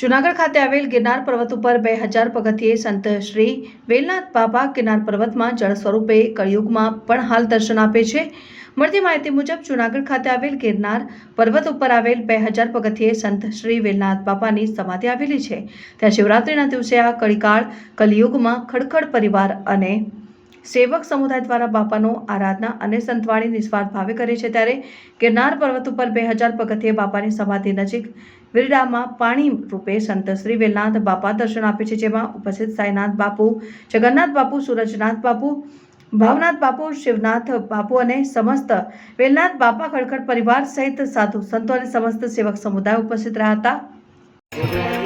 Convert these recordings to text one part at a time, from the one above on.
જુનાગઢ ખાતે આવેલ ગિરનાર પર્વત ઉપર બે હજાર પગથિયે સંત શ્રી વેલનાથ બાબા ગિરનાર પર્વતમાં જળ સ્વરૂપે કળિયુગમાં પણ હાલ દર્શન આપે છે. મળતી માહિતી મુજબ જુનાગઢ ખાતે આવેલ ગિરનાર પર્વત ઉપર આવેલ બે હજાર પગથિયે સંત શ્રી વેલનાથ બાપાની સમાધિ આવેલી છે. ત્યાં શિવરાત્રિના દિવસે આ કળિકાળ કલિયુગમાં ખડખડ પરિવાર અને સેવક સમુદાય દ્વારા બાપાનો આરાધના અને સંતવાણી નિસ્વાર્થ ભાવે કરે છે ત્યારે ગિરનાર પર્વત ઉપર બે હજાર પગથિયે બાપાની સમાધિ નજીક વિરડામાં પાણી રૂપે સંત શ્રી વેલનાથ બાપા દર્શન આપે છે, જેમાં ઉપસ્થિત સાઈનાથ બાપુ, જગન્નાથ બાપુ, સૂરજનાથ બાપુ, ભાવનાથ બાપુ, શિવનાથ બાપુ અને સમસ્ત વેલનાથ બાપા ખડખડ પરિવાર સહિત સાધુ સંતો અને સમસ્ત સેવક સમુદાય ઉપસ્થિત રહ્યા હતા.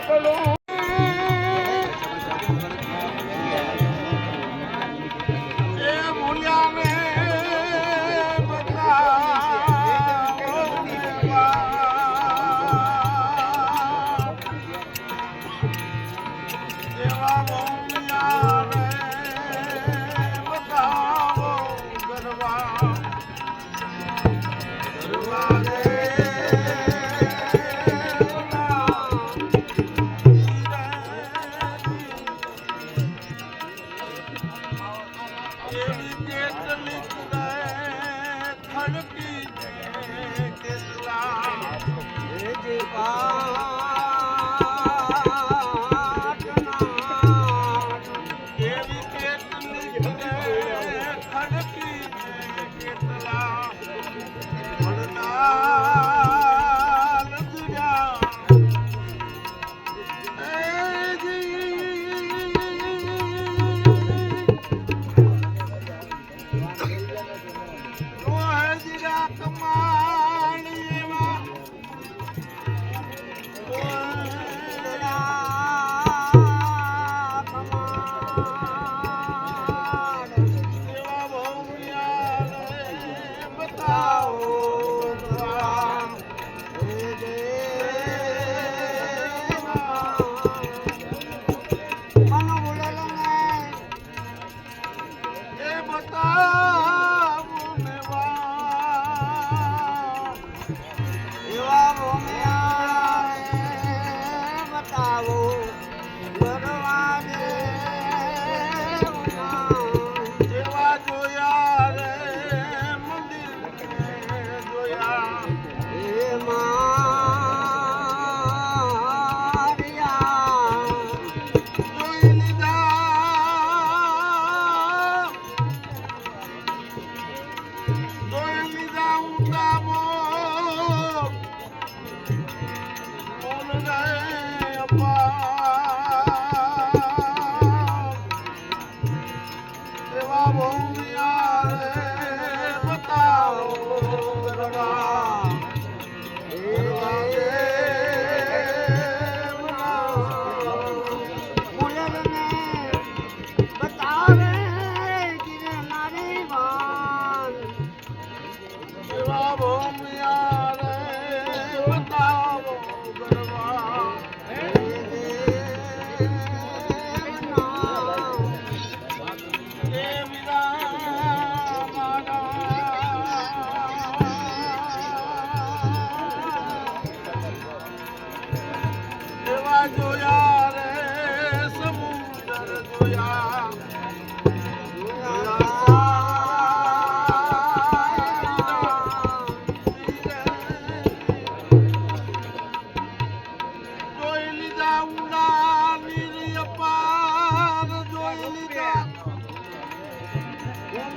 પકડો कृपा ஒரு நாள்